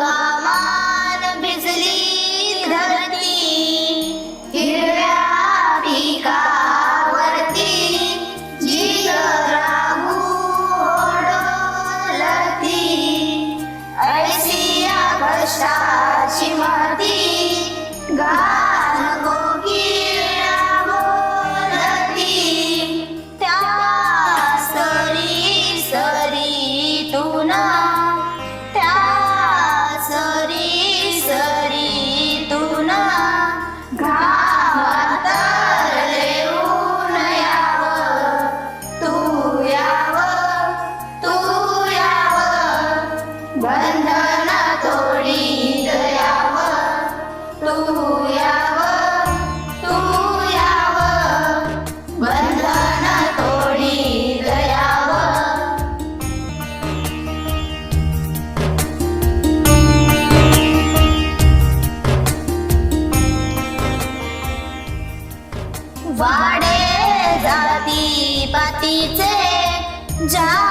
हवामान भिजली धरती हिरव्या पिकावरती जीव राहू ओढलती ऐसी माती गा वाडे जाती पतीचे जा